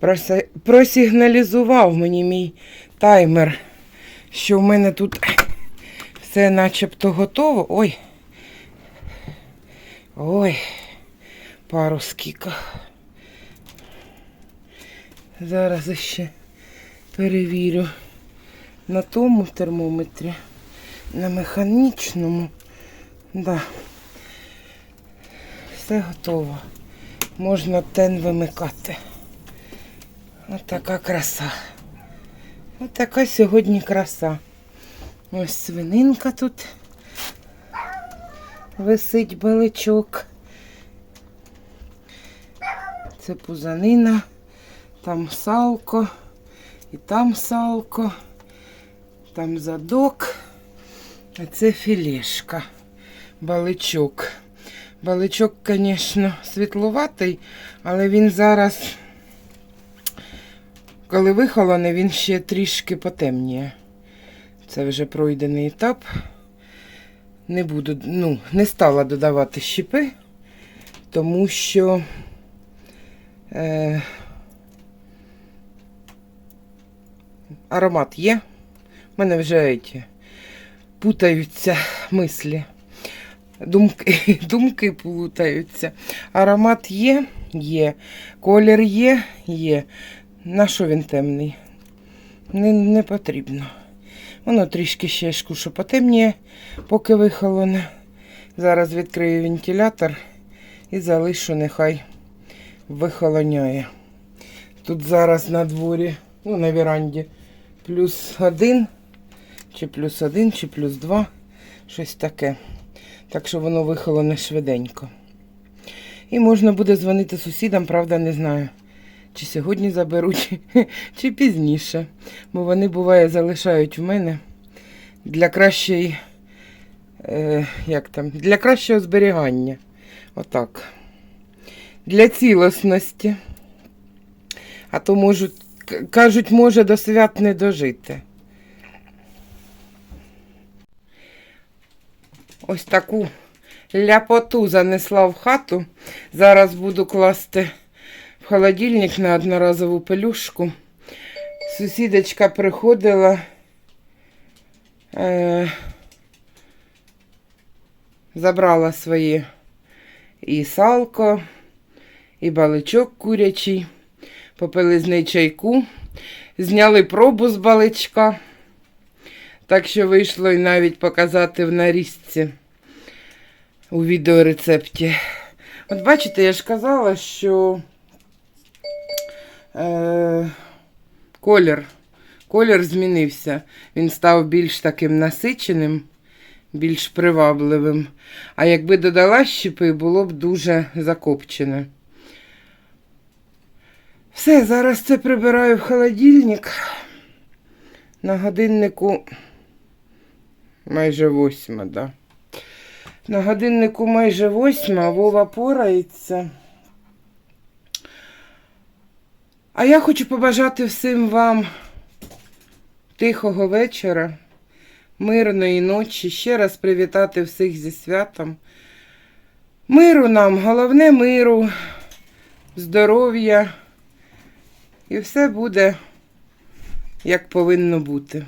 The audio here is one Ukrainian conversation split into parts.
Проси- Просигналізував мені мій таймер, що в мене тут все начебто готово. Ой. Ой, пару скіках. Зараз ще перевірю на тому термометрі, на механічному. Да. Все готово. Можна тен вимикати. Ось така краса. Ось така сьогодні краса. Ось свининка тут висить баличок. Це пузанина, там салко, і там салко, там задок, а це філешка, баличок. Баличок, звісно, світлуватий, але він зараз коли вихолоне, він ще трішки потемніє. Це вже пройдений етап. Не буду, ну, не стала додавати щепи, тому що е, аромат є. У мене вже ті, путаються мислі. Думки, думки плутаються. Аромат є, є. Колір є, є. На що він темний? Не, не потрібно. Воно трішки ще шкушу потемніє, поки вихолоне. Зараз відкрию вентилятор і залишу, нехай вихолоняє. Тут зараз на дворі, ну, на віранді, плюс один, чи плюс один, чи плюс два, щось таке. Так що воно вихолоне швиденько. І можна буде дзвонити сусідам, правда, не знаю. Чи сьогодні заберуть, чи пізніше. Бо вони, буває, залишають в мене для кращої, е, як там, для кращого зберігання. Отак. Для цілісності. А то можуть, кажуть, може до свят не дожити. Ось таку ляпоту занесла в хату. Зараз буду класти в холодильник на одноразову пелюшку. Сусідочка приходила. Е, забрала свої і салко, і баличок курячий. Попили з неї чайку, зняли пробу з баличка. Так що вийшло і навіть показати в нарізці у відеорецепті. От бачите, я ж казала, що е, колір, колір змінився. Він став більш таким насиченим, більш привабливим. А якби додала щепи, було б дуже закопчене. Все, зараз це прибираю в холодильник. На годиннику майже восьма, да. На годиннику майже восьма, Вова порається. А я хочу побажати всім вам тихого вечора, мирної ночі, ще раз привітати всіх зі святом. Миру нам, головне миру, здоров'я. І все буде, як повинно бути.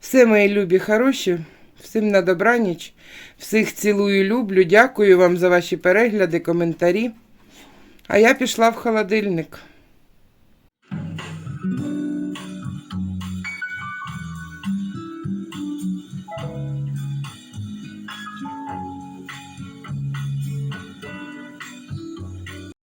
Все, мої любі, хороші, всім на добраніч, всіх цілую, люблю. Дякую вам за ваші перегляди, коментарі. А я пішла в холодильник.